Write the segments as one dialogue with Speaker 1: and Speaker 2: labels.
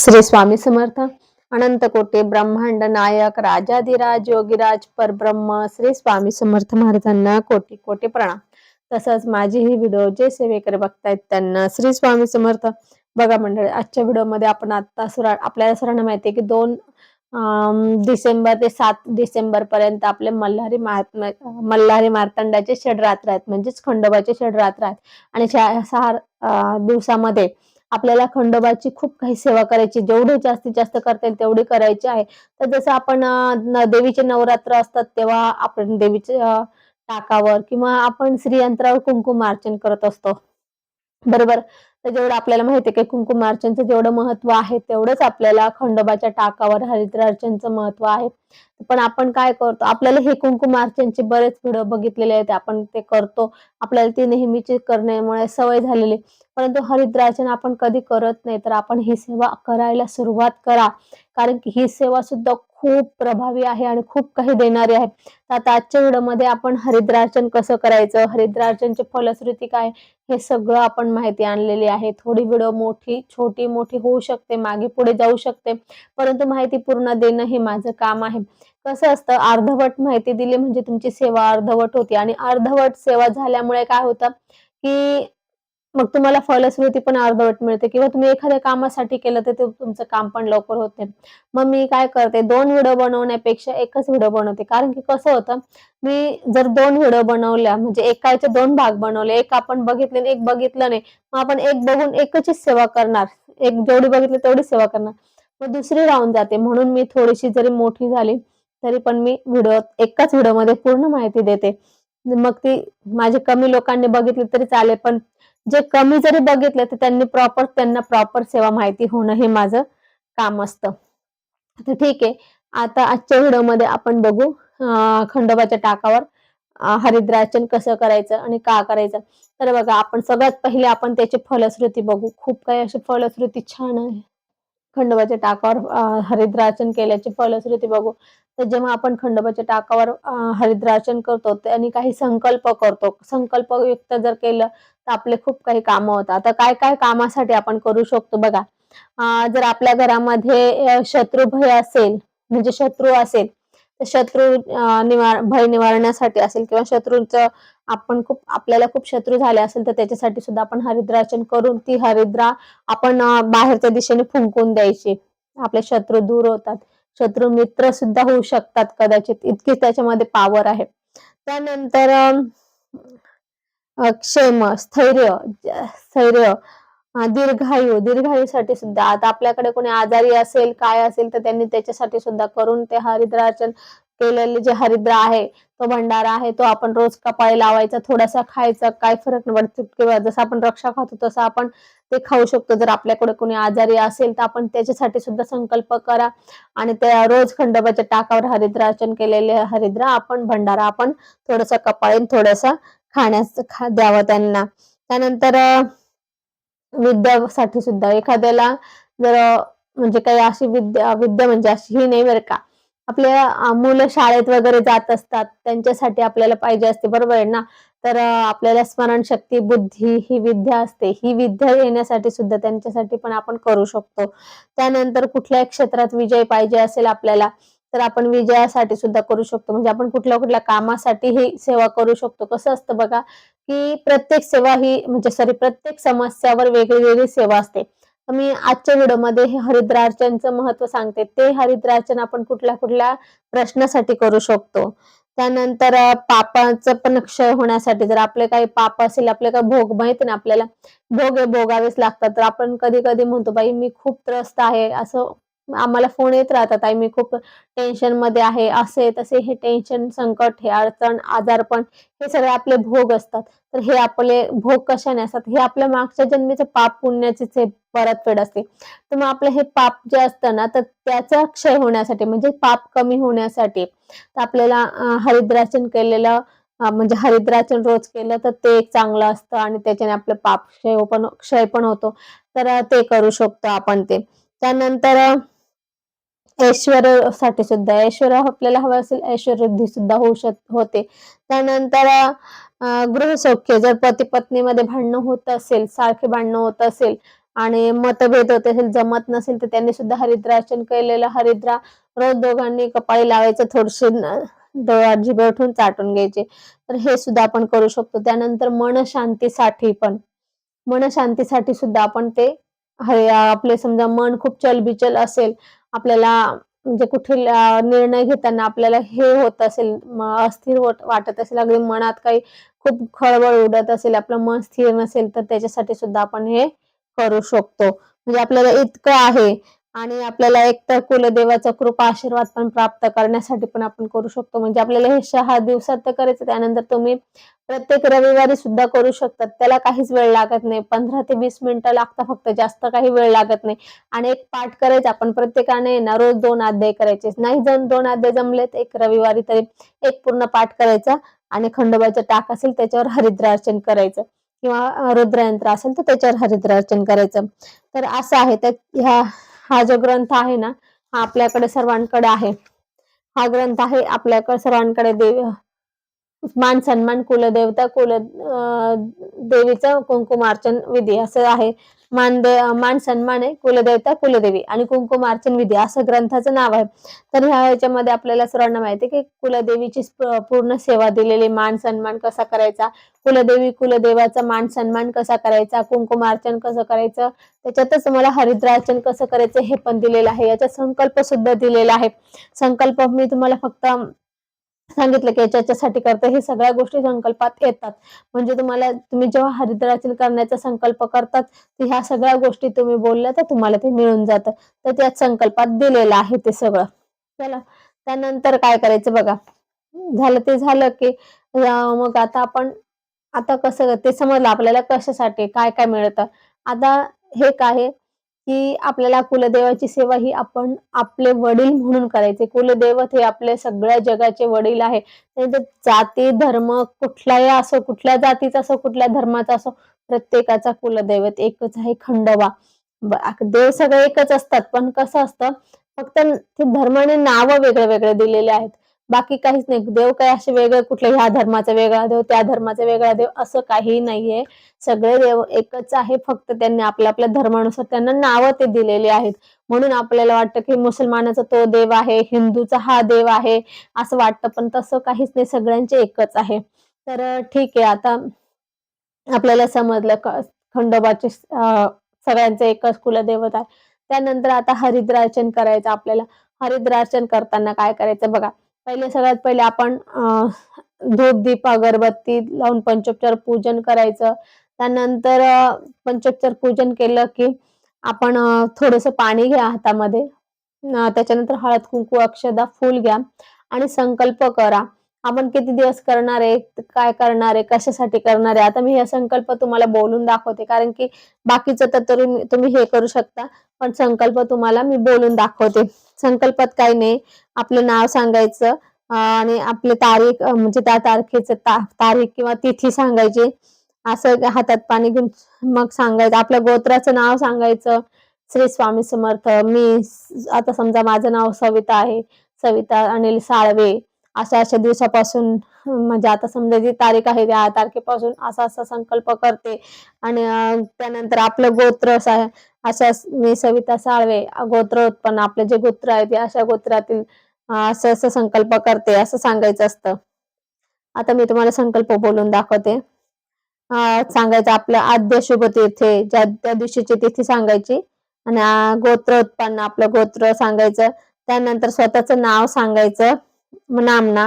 Speaker 1: श्री स्वामी समर्थ अनंत कोटे ब्रह्मांड नायक राजाधिराज योगीराज परब्रह्म श्री स्वामी समर्थ महाराजांना कोटी कोटी प्रणाम. तसंच माझे हे व्हिडिओ जे सेवेकरी बघतायत त्यांना श्री स्वामी समर्थ. बघा मंडळी आजच्या व्हिडिओमध्ये आपण आता सुरा आपल्याला सर्वांना माहिती आहे की दोन डिसेंबर ते सात डिसेंबर पर्यंत आपले मल्हारी महात्मा मल्हारी मार्तंडाचे षडरात्र आहेत. म्हणजेच खंडोबाचे षडरात्र आहेत. आणि शा- सहा दिवसामध्ये आपल्याला खंडोबाची खूप काही सेवा करायची जेवढे जास्तीत जास्त करता येईल तेवढी करायची आहे. तर जसं आपण देवीचे नवरात्र असतात तेव्हा आपण देवीच्या टाकावर किंवा आपण श्रीयंत्रावर कुंकुमार्चन करत असतो. बरोबर. तर जेवढं आपल्याला माहिती आहे की कुंकुमार्चनचं जेवढं महत्त्व आहे तेवढंच आपल्याला खंडोबाच्या टाकावर हरिद्रार्चनचं महत्त्व आहे. पण आपण काय करतो? आपल्याला हे कुंकुमार्चनचे बरेच व्हिडिओ बघितलेले आहेत आपण ते करतो. आपल्याला ते नेहमीची करण्यामुळे सवय झालेली. परंतु हरिद्रार्चन आपण कधी करत नाही तर आपण ही सेवा करायला सुरुवात करा. कारण की ही सेवा सुद्धा खूप प्रभावी आहे आणि खूप काही देणारी आहे. तर आता आजच्या व्हिडिओमध्ये आपण हरिद्रार्चन कसं करायचं हरिद्रार्चनची फलश्रुती काय हे सगळं आपण माहिती आणलेली आहे. थोडी व्हिडिओ मोठी छोटी मोठी होऊ शकते मागे पुढे जाऊ शकते परंतु माहिती पूर्ण देणं हे माझं काम आहे. कसं असतं अर्धवट माहिती दिली म्हणजे तुमची सेवा अर्धवट होती आणि अर्धवट सेवा झाल्यामुळे काय होतं की मग तुम्हाला फलश्रुती पण अर्धवट मिळते किंवा तुम्ही एखाद्या कामासाठी केलं तर तुमचं काम पण लवकर होते. मग मी काय करते दोन व्हिडिओ बनवण्यापेक्षा एकच व्हिडिओ बनवते. कारण की कसं होतं मी जर दोन व्हिडिओ बनवल्या म्हणजे एकाचे दोन भाग बनवले एक आपण बघितले एक बघितलं नाही मग आपण एक बघून एकच सेवा करणार. एक जेवढी बघितली तेवढी सेवा करणार. मग दुसरी राहून जाते. म्हणून मी थोडीशी जरी मोठी झाली तरी पण मी व्हिडिओ एकाच व्हिडिओमध्ये पूर्ण माहिती देते. मग ती माझे कमी लोकांनी बघितली तरी चालेल पण जे कमी जरी बघितले तर त्यांनी प्रॉपर त्यांना प्रॉपर सेवा माहिती होणं हे माझं काम असतं. तर ठीक आहे. आता आजच्या व्हिडिओमध्ये आपण बघू अं, खंडोबाच्या टाकावर हरिद्राचन कसं करायचं आणि का करायचं. तर बघा आपण सगळ्यात पहिले आपण त्याची फलश्रुती बघू. खूप काही अशी फलश्रुती छान आहे. खंडोबाच्या टाकावर हरिद्राचन केल्याची फलश्रुती बघू. तर जेव्हा आपण खंडोबाच्या टाकावर हरिद्राचन करतो आणि काही संकल्प करतो. संकल्पयुक्त जर केलं तर आपले खूप काही कामं होतात. आता काय काय कामासाठी आपण करू शकतो बघा. जर आपल्या घरामध्ये शत्रुभय शत्रू भय असेल म्हणजे शत्रू असेल शत्रू निवार भय निवारण्यासाठी असेल किंवा शत्रूंचं आपण खूप आपल्याला खूप शत्रू झाले असेल तर त्याच्यासाठी सुद्धा आपण हरिद्राचन करून ती हरिद्रा आपण बाहेरच्या दिशेने फुंकून द्यायची. आपले शत्रू दूर होतात. शत्रू मित्र सुद्धा होऊ शकतात कदाचित. इतकी त्याच्यामध्ये पावर आहे. त्यानंतर क्षेम स्थैर्य स्थैर्य. दीर्घायू दीर्घायूसाठी सुद्धा. आता आपल्याकडे कोणी आजारी असेल काय असेल तर त्यांनी त्याच्यासाठी सुद्धा करून ते हरिद्राचन केलेले जे हरिद्रा आहे तो भंडारा आहे तो आपण रोज कपाळी लावायचा थोडासा खायचा काय फरक नाही किंवा जसं आपण रक्षा खातो तसं आपण ते खाऊ शकतो. जर आपल्याकडे कोणी आजारी असेल तर आपण त्याच्यासाठी सुद्धा संकल्प करा. आणि त्या रोज खंडोबाच्या टाकावर हरिद्राचन केलेले हरिद्रा आपण भंडारा आपण थोडंसं कपाळी थोडंसं खाण्यास खा द्यावं त्यांना. त्यानंतर विद्यासाठी सुद्धा. एखाद्याला जर म्हणजे काही अशी विद्या विद्या म्हणजे अशी ही नाही बरं का. आपल्या मुलं शाळेत वगैरे जात असतात त्यांच्यासाठी आपल्याला पाहिजे असते बरोबर आहे ना? तर आपल्याला स्मरणशक्ती बुद्धी ही विद्या असते. ही विद्या येण्यासाठी सुद्धा त्यांच्यासाठी पण आपण करू शकतो. त्यानंतर कुठल्याही क्षेत्रात विजय पाहिजे असेल आपल्याला तर आपण विजयासाठी सुद्धा करू शकतो. म्हणजे आपण कुठल्या कुठल्या कामासाठी ही सेवा करू शकतो. कसं असतं बघा की प्रत्येक सेवा ही म्हणजे सॉरी प्रत्येक समस्यावर वेगळी वेगळी सेवा असते. मी आजच्या व्हिडिओमध्ये हे हरिद्रार्चनचं महत्त्व सांगते. ते हरिद्रार्चन आपण कुठल्या कुठल्या प्रश्नासाठी करू शकतो. त्यानंतर पापाचं पण क्षय होण्यासाठी जर आपले काही पाप असेल आपले काही भोग माहीत ना आपल्याला भोग हे भोगावेच लागतात. तर आपण कधी कधी म्हणतो बाई मी खूप त्रस्त आहे. असं आम्हाला फोन येत राहतात आई मी खूप टेन्शनमध्ये आहे असे तसे हे टेन्शन संकट हे अडचण आजारपण हे सगळे आपले भोग असतात. तर हे आपले भोग कशाने असतात? हे आपल्या मागच्या जन्मीचं पाप पुण्याचीच हे परतफेड असते तर मग आपलं हे पाप जे असतं ना तर त्याचा क्षय होण्यासाठी म्हणजे पाप कमी होण्यासाठी तर आपल्याला हरिद्राचन केलेलं म्हणजे हरिद्राचन रोज केलं तर ते एक चांगलं असतं आणि त्याच्याने आपलं पाप क्षय पण क्षय पण होतो. तर ते करू शकतो आपण ते. त्यानंतर ऐश्वर्यासाठी सुद्धा ऐश्वर आपल्याला हवं असेल ऐश्वर्यवृद्धी सुद्धा होऊ शक होते. त्यानंतर गृहसौख्य जर पती पत्नीमध्ये भांडणं होत असेल सारखे भांडणं होत असेल आणि मतभेद होत असेल जमत नसेल तर त्यांनी सुद्धा हरिद्राचन केलेलं. हरिद्रा रोज दोघांनी कपाळी लावायचं थोडेसे जिभे उठून चाटून घ्यायचे. तर हे सुद्धा आपण करू शकतो. त्यानंतर मन शांतीसाठी पण मन शांतीसाठी सुद्धा आपण ते आपले समजा मन खूप चलबिचल असेल आपल्याला म्हणजे कुठे निर्णय घेताना आपल्याला हे होत असेल अस्थिर होत- वाटत असेल अगदी मनात काही खूप खळबळ उडत असेल आपलं मन स्थिर नसेल तर त्याच्यासाठी सुद्धा आपण हे करू शकतो. म्हणजे आपल्याला इतकं आहे आणि आपल्याला एक तर कुलदेवाचा कृपा आशीर्वाद पण प्राप्त करण्यासाठी पण आपण करू शकतो. म्हणजे आपल्याला हे सहा दिवसात तर करायचं त्यानंतर तुम्ही प्रत्येक रविवारी सुद्धा करू शकतात त्याला काहीच वेळ लागत नाही. पंधरा ते वीस मिनिटं लागतात फक्त. जास्त काही वेळ लागत नाही. आणि एक पाठ करायचा आपण प्रत्येकाने ना रोज दोन अध्याय करायचे. नाही जण दोन अध्याय जमलेत एक रविवारी तरी एक पूर्ण पाठ करायचा आणि खंडोबाचं टाक असेल त्याच्यावर हरिद्रार्चन करायचं. किंवा रुद्रयंत्र असेल तर त्याच्यावर हरिद्रार्चन करायचं. तर असं आहे. तर ह्या हा जो ग्रंथ आहे ना हा आपल्याकडे सर्वांकडे आहे. हा ग्रंथ आहे आपल्याकडे सर्वांकडे देव मान सन्मान कुलदेवता कुल देवीचा देवीचं कुंकुमार्चन विधी असं आहे. मान दे मान सन्मान आहे कुलदेवता कुलदेवी आणि कुंकुमार्चन विधी असं ग्रंथाचं नाव आहे. तर ह्या ह्याच्यामध्ये आपल्याला सर्वांना माहिती आहे की कुलदेवीची पूर्ण सेवा दिलेली मान सन्मान कसा करायचा? कुलदेवी कुलदेवाचा मान सन्मान कसा करायचा? कुंकुमार्चन कसं करायचं? त्याच्यातच मला हरिद्रार्चन कसं करायचं हे पण दिलेलं आहे. याचा संकल्प सुद्धा दिलेला आहे. संकल्प मी तुम्हाला फक्त सांगितलं की याच्यासाठी करते हे सगळ्या गोष्टी संकल्पात येतात. म्हणजे तुम्हाला तुम्ही जेव्हा हरिद्रार्चन करण्याचा संकल्प करतात तर ह्या सगळ्या गोष्टी तुम्ही बोलल्या तर तुम्हाला ते मिळून जातं. तर त्यात संकल्पात दिलेलं आहे ते सगळं. चला त्यानंतर काय करायचं बघा. झालं ते झालं की मग आता आपण आता कसं ते समजलं आपल्याला कशासाठी काय काय मिळतं. आता हे काय आहे? की आपल्याला कुलदेवाची सेवा ही आपण आपले वडील म्हणून करायचे. कुलदैवत हे आपले सगळ्या जगाचे वडील आहे जाती धर्म कुठलाही असो कुठल्या जातीचा असो कुठल्या धर्माचा असो प्रत्येकाचा कुलदैवत एकच आहे खंडोबा. देव सगळे एकच असतात. पण कसं असतं फक्त ते धर्माने नावं वेगळे वेगळे दिलेले आहेत. बाकी काहीच नाही. देव काय असे वेगळे कुठले ह्या धर्माचा वेगळा देव त्या धर्माचा वेगळा देव असं काही नाहीये. सगळे देव एकच आहे. फक्त त्यांनी आपल्या आपल्या धर्मानुसार त्यांना नावं ते दिलेली आहेत. म्हणून आपल्याला वाटतं की मुसलमानाचा तो देव आहे हिंदूचा हा देव आहे असं वाटतं. पण तसं काहीच नाही. सगळ्यांचे एकच आहे. तर ठीक आहे. आता आपल्याला समजलं खंडोबाचे सगळ्यांचे एकच कुलदैवत आहे. त्यानंतर आता हरिद्रार्चन करायचं आपल्याला. हरिद्रार्चन करताना काय करायचं बघा. पहिले सगळ्यात पहिले आपण दूध धूप दीप अगरबत्ती लावून पंचोपचार पूजन करायचं. त्यानंतर पंचोपचार पूजन केलं की आपण थोडस पाणी घ्या हातामध्ये. त्याच्यानंतर हळद कुंकू अक्षदा फूल घ्या आणि संकल्प करा. आपण किती दिवस करणार आहे काय करणार आहे कशासाठी करणार आहे? आता मी हे संकल्प तुम्हाला बोलून दाखवते कारण की बाकीचं तर तुम्ही हे करू शकता पण संकल्प तुम्हाला मी बोलून दाखवते. संकल्पात काही नाही. आपलं नाव सांगायचं आणि आपली तारीख म्हणजे त्या तारखेचं ता, तारीख किंवा तिथी सांगायची. असं हातात पाणी घेऊन मग सांगायचं. आपल्या गोत्राचं नाव सांगायचं. श्री स्वामी समर्थ मी आता समजा माझं नाव सविता आहे. सविता अनिल साळवे. अशा अशा दिवसापासून म्हणजे आता समजा जी तारीख आहे त्या तारखेपासून असा असा संकल्प करते. आणि त्यानंतर आपलं गोत्र असं अशा मी सविता साळवे गोत्र उत्पन्न आपले जे गोत्र आहे ते अशा गोत्रातील असं असं संकल्प करते असं सांगायचं असतं. आता मी तुम्हाला संकल्प बोलून दाखवते. सांगायचं आपलं आद्य शुभ तीर्थे ज्या त्या दिवशीची तिथी सांगायची. आणि गोत्र उत्पन्न आपलं गोत्र सांगायचं. त्यानंतर स्वतःचं नाव सांगायचं. नामना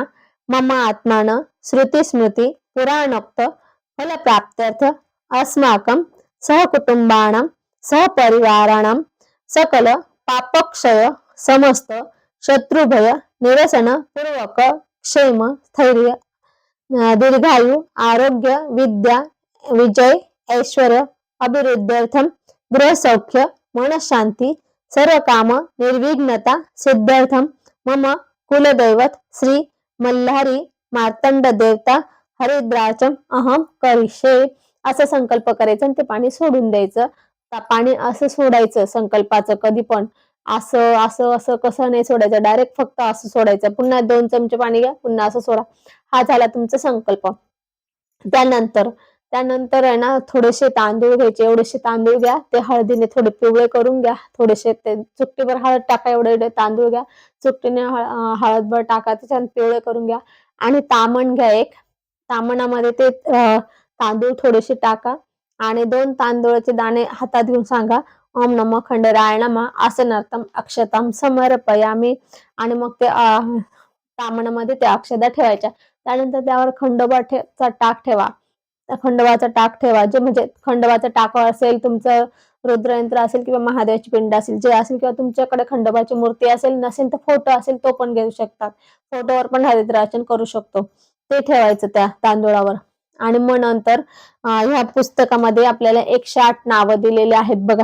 Speaker 1: मम आत्मान श्रुती स्मृती पुराणोक्त फलप्राप्त्यर्थ अस्माकं सहकुटुम्बाणां सहपरिवाराणां सकल पापक्षय समस्त शत्रुभय निरसन पूर्वक क्षेम स्थैर्य दीर्घायु आरोग्य विद्या विजय ऐश्वर्य अभिवृद्ध्यर्थम गृहसौख्य मनशांती सर्व काम निर्विघ्नता सिद्ध्यर्थम मम कुलदैवत श्री मल्हारी मार्तंड देवता हरिद्राचम अहम करिषे असा संकल्प करायचा आणि ते पाणी सोडून द्यायचं. पाणी असं सोडायचं संकल्पाचं कधी पण. असं असं असं कसं नाही सोडायचं. डायरेक्ट फक्त असं सोडायचं. पुन्हा दोन चमचे पाणी घ्या पुन्हा असं सोडा. हा झाला तुमचा संकल्प. त्यानंतर त्यानंतर आहे ना थोडेसे तांदूळ घ्यायचे. एवढेसे तांदूळ घ्या. ते हळदीने थोडे पिवळे करून घ्या. थोडेसे ते चुटकीभर हळद टाका एवढे एवढे तांदूळ घ्या. चुकटीने हळ- हळदभर टाका त्याच्यात पिवळे करून घ्या. आणि तामण घ्या एक. तामणामध्ये ते तांदूळ थोडेसे टाका. आणि दोन तांदूळाचे दाणे हातात घेऊन सांगा. ओम नम खंडराय नमः. आसनार्थम अक्षताम समर्पयामी. आणि मग ते तामणामध्ये त्या अक्षदा ठेवायच्या. त्यानंतर त्यावर खंडोबा ठे चा टाक ठेवा. खंडोबाचा टाक ठेवा. जे म्हणजे खंडोबाचा टाक असेल तुमचं रुद्रयंत्र असेल किंवा महादेवाची पिंड असेल जे असेल किंवा तुमच्याकडे खंडोबाची मूर्ती असेल नसेल तर फोटो असेल तो पण घेऊ शकतात. फोटोवर पण हरिद्राचन करू शकतो. ते ठेवायचं त्या तांदूळावर. आणि मग नंतर ह्या पुस्तकामध्ये आपल्याला एकशे आठ नावं दिलेली आहेत बघा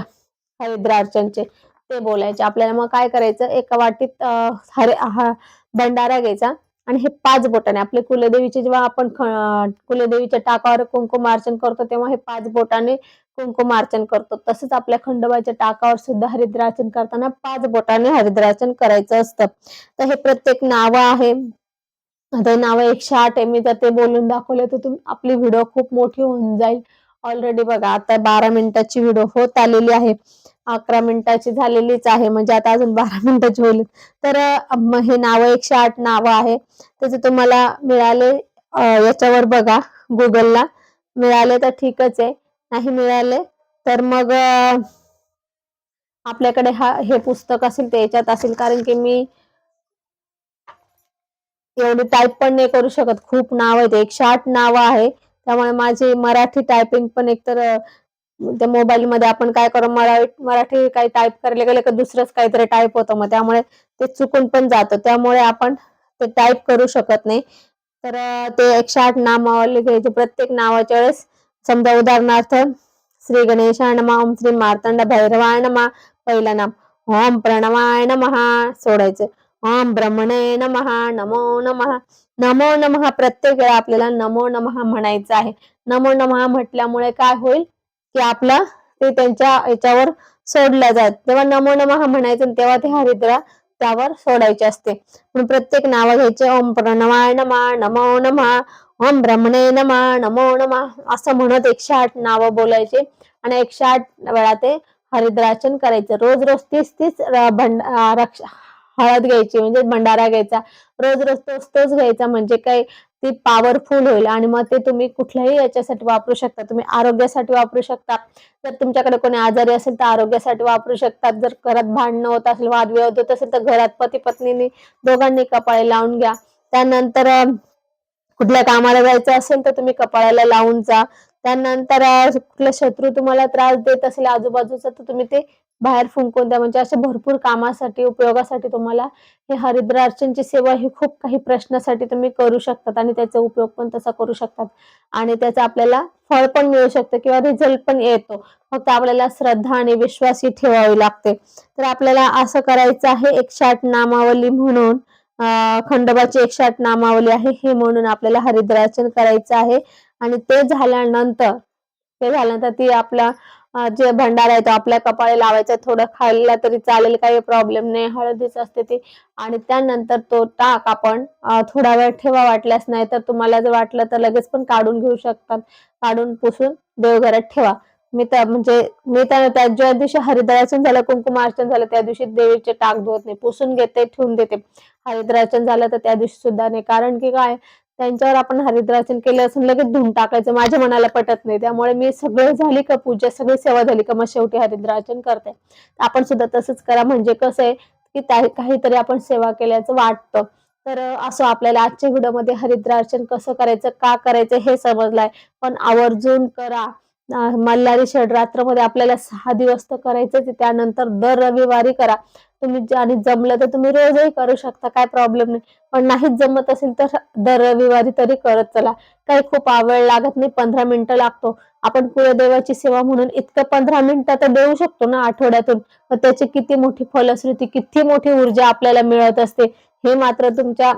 Speaker 1: हरिद्रार्चनचे ते बोलायचे. आपल्याला मग काय करायचं? एका वाटीत हरे हा भंडारा घ्यायचा. आणि हे पाच बोटाने आपले कुलदेवीचे जेव्हा आपण कुलदेवीच्या टाकावर कुंकुमार्चन करतो तेव्हा हे पाच बोटाने कुंकुमार्चन करतो. तसंच आपल्या खंडोबाच्या टाकावर सुद्धा हरिद्राचन करताना पाच बोटाने हरिद्राचन करायचं असतं. तर हे प्रत्येक नावं आहे. आता नावं एकशे आठ आहे. मी जर ते बोलून दाखवले तर तुम आपली व्हिडिओ खूप मोठी होऊन जाईल. ऑलरेडी बघा आता बारा मिनिटाची व्हिडिओ होत आलेली आहे. अकरा मिनिटाची झालेलीच आहे. म्हणजे आता अजून बारा मिनिटाची होईल. तर हे नावं एकशे आठ नावं आहे. त्याचे तुम्हाला मिळाले याच्यावर बघा गुगलला मिळाले तर ठीकच आहे. नाही मिळाले तर मग आपल्याकडे हा हे पुस्तक असेल ते याच्यात असेल. कारण की मी एवढी टाईप पण नाही करू शकत. खूप नाव आहेत. एकशे आठ नावं आहे. त्यामुळे माझी मराठी टायपिंग पण एकतर त्या मोबाईल मध्ये आपण काय करू मराठी मराठी काही टाईप करायला गेलं की दुसरंच काहीतरी टाईप होतं. मग त्यामुळे ते चुकून पण जातं. त्यामुळे आपण ते टाईप करू शकत नाही. तर ते एकशे आठ नामावली घ्यायचे प्रत्येक नावाच्या वेळेस समजा उदाहरणार्थ श्री गणेशाय नमा ओम श्री मार्तंड भैरवाय नमः पहिला नाम ओम प्रणवाय नमहा सोडायचं. ओम ब्रह्मणे नमहा नमो नमः नमो नमः प्रत्येक वेळा आपल्याला नमो नमः म्हणायचं आहे. नमो नमः म्हटल्यामुळे काय होईल? की आपला ते त्यांच्या याच्यावर सोडल्या जात तेव्हा नमो नमः म्हणायचं तेव्हा ते हरिद्रा त्यावर सोडायचे असते. म्हणून प्रत्येक नाव घ्यायचे. ओम प्रणवाय नमा नमो नमः ओम ब्रह्मणे नमा नमो नमः असं म्हणत एकशे आठ नावं बोलायचे. आणि एकशे आठ वेळा ते हरिद्राचन करायचं. रोज रोज तीस तीस भंड रक्ष हळद घ्यायची. म्हणजे भंडारा घ्यायचा. रोज रोज तोच तोच घ्यायचा. म्हणजे काय ती पॉवरफुल होईल आणि मग ते तुम्ही कुठल्याही याच्यासाठी वापरू शकता. तुम्ही आरोग्यासाठी वापरू शकता. जर तुमच्याकडे कोणी आजारी असेल तर आरोग्यासाठी वापरू शकतात. जर घरात भांडणं होत असेल वादविवाद होत असेल तर घरात पती पत्नीने दोघांनी कपाळे लावून घ्या. त्यानंतर कुठल्या कामाला जायचं असेल तर तुम्ही कपाळाला लावून जा. त्यानंतर कुठला शत्रू तुम्हाला त्रास देत असेल आजूबाजूचा तर तुम्ही ते बाहेर फुंकून द्या. म्हणजे असे भरपूर कामासाठी उपयोगासाठी तुम्हाला हे हरिद्रार्चनची सेवा ही खूप काही प्रश्नासाठी तुम्ही करू शकतात आणि त्याचा उपयोग पण तसा करू शकतात. आणि त्याचा आपल्याला फळ पण मिळू शकतं किंवा रिझल्ट पण येतो. फक्त आपल्याला श्रद्धा आणि विश्वास ही ठेवावी लागते. तर आपल्याला असं करायचं आहे एकशे आठ नामावली म्हणून खंडोबाची एकशे आठ नामावली आहे. हे म्हणून आपल्याला हरिद्रार्चन करायचं आहे. आणि ते झाल्यानंतर ते झाल्यानंतर ती आपला जे भंडारा आहे तो आपल्या कपाळी लावायचा थोडं खाल्ला तरी चालेल काही प्रॉब्लेम नाही हळदीच असते ती. आणि त्यानंतर तो टाक आपण थोडा वेळ ठेवा वाटल्यास नाही तर तुम्हाला जर वाटलं तर लगेच पण काढून घेऊ शकतात. काढून पुसून देवघरात ठेवा. मी तर म्हणजे मी तर त्या ज्या दिवशी हरिद्राचन झालं कुंकुमार्चन झालं त्या दिवशी देवीचे टाक धुवत नाही. पुसून घेते ठेवून देते. हरिद्राचन झालं तर त्या दिवशी सुद्धा नाही. कारण की काय? त्यांच्यावर आपण हरिद्रासन केलं असून लगेच धुवून टाकायचं. माझ्या मनाला पटत नाही. त्यामुळे मी सगळं झाली का पूजा सगळी सेवा झाली का मग शेवटी हरिद्रासन करते. आपण सुद्धा तसंच करा. म्हणजे कसं आहे की त्या- काहीतरी आपण सेवा केल्याचं वाटतं. तर असं आपल्याला आजच्या व्हिडिओमध्ये हरिद्रार्चन कसं करायचं का करायचं हे समजलंय. पण आवर्जून करा. मल्हारी षडरात्रमध्ये आपल्याला सहा दिवस तर करायचंच त्यानंतर दर रविवारी करा. तुम्ही आणि जमलं तर तुम्ही रोजही करू शकता. काय प्रॉब्लेम नाही. पण नाहीच जमत असेल तर दर रविवारी तरी करत चला. काही खूप आवड लागत नाही. पंधरा मिनिटं लागतो. आपण कुलदेवाची सेवा म्हणून इतकं पंधरा मिनिटं तर देऊ शकतो ना आठवड्यातून. त्याची किती मोठी फलश्रुती किती मोठी ऊर्जा आपल्याला मिळत असते. हे मात्र तुमच्या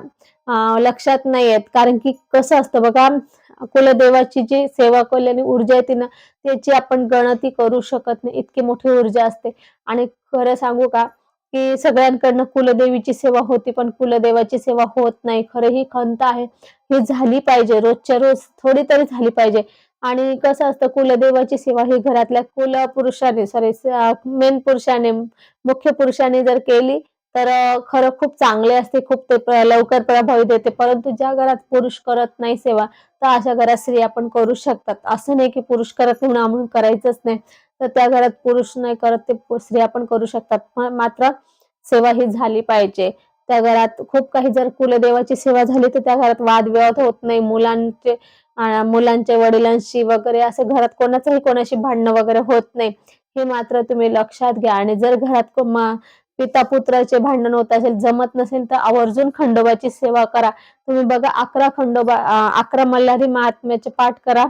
Speaker 1: लक्षात नाही येत कारण की कसं असतं बघा कुलदेवाची जी सेवा केल्याने ऊर्जा येते ना त्याची आपण गणती करू शकत नाही. इतकी मोठी ऊर्जा असते. आणि खरं सांगू का की सगळ्यांकडनं कुलदेवीची सेवा होती पण कुलदेवाची सेवा होत नाही. खरं ही खंत आहे. ही झाली पाहिजे. रोजच्या रोज थोडी तरी झाली पाहिजे. आणि कसं असतं कुलदेवाची सेवा ही घरातल्या कुल पुरुषाने सॉरी मेन पुरुषाने मुख्य पुरुषाने जर केली तर खरं खूप चांगले असते खूप ते लवकर प्रभावी देते. परंतु ज्या घरात पुरुष करत नाही सेवा तर अशा घरात स्त्रिया पण करू शकतात. असं नाही की पुरुष करत नाही म्हणून करायचंच नाही. तर त्या घरात पुरुष नाही करत ते स्त्रिया पण करू शकतात. मात्र सेवा ही झाली पाहिजे. त्या घरात खूप काही जर कुलदेवाची सेवा झाली तर त्या घरात वादविवाद होत नाही. मुलांचे मुलांच्या वडिलांशी वगैरे असं घरात कोणाचंही कोणाशी भांडणं वगैरे होत नाही. हे मात्र तुम्ही लक्षात घ्या. आणि जर घरात को- मा- पिता पुत्राचे भांडण होत असेल जमत नसेल तर आवर्जून खंडोबाची सेवा करा. तुम्ही बघा अकरा खंडोबा अकरा मल्हारी महात्म्याचे पाठ करा.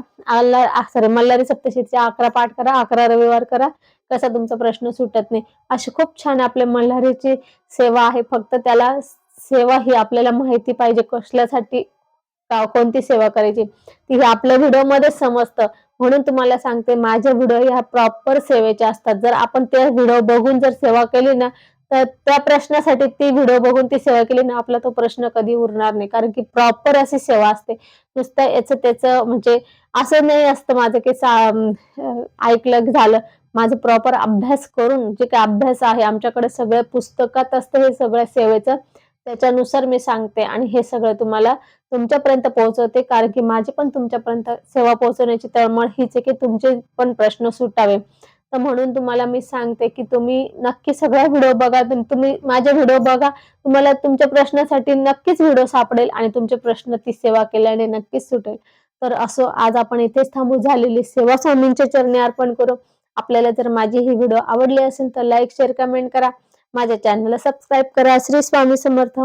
Speaker 1: सॉरी मल्हारी सप्तशतीचे अकरा पाठ करा अकरा रविवार करा. कसा तुमचा प्रश्न सुटत नाही. अशी खूप छान आपल्या मल्हारीची सेवा आहे. फक्त त्याला सेवा ही आपल्याला माहिती पाहिजे कसल्यासाठी कोणती सेवा करायची. ती हे आपल्या व्हिडिओमध्ये समजतं. म्हणून तुम्हाला सांगते माझे व्हिडिओ ह्या प्रॉपर सेवेचे असतात. जर आपण त्या व्हिडिओ बघून जर सेवा केली ना तर त्या प्रश्नासाठी ती व्हिडिओ बघून ती सेवा केली. ना आपला तो प्रश्न कधी उरणार नाही. कारण की प्रॉपर अशी सेवा असते. नुसतं याचं त्याचं म्हणजे असं नाही असतं माझं की ऐकलं झालं. माझं प्रॉपर अभ्यास करून जे काही अभ्यास आहे आमच्याकडे सगळ्या पुस्तकात असतं हे सगळं सेवेचं त्याच्यानुसार मी सांगते आणि हे सगळं तुम्हाला तुमच्यापर्यंत पोहोचवते. कारण की माझी पण तुमच्यापर्यंत सेवा पोहोचवण्याची तळमळ हीच आहे की तुमचे पण प्रश्न सुटावे. तर म्हणून तुम्हाला मी सांगते की तुम्ही नक्की सगळ्या व्हिडिओ बघा. तुम्ही माझे व्हिडिओ बघा. तुम्हाला तुमच्या प्रश्नासाठी नक्कीच व्हिडिओ सापडेल आणि तुमचे प्रश्न ती सेवा केल्याने नक्कीच सुटेल. तर असो आज आपण इथेच थांबू. झालेली सेवा स्वामींच्या चरणी अर्पण करू. आपल्याला जर माझी ही व्हिडिओ आवडली असेल तर लाईक शेअर कमेंट करा. माझ्या चॅनलला सबस्क्राईब करा. श्री स्वामी समर्थ.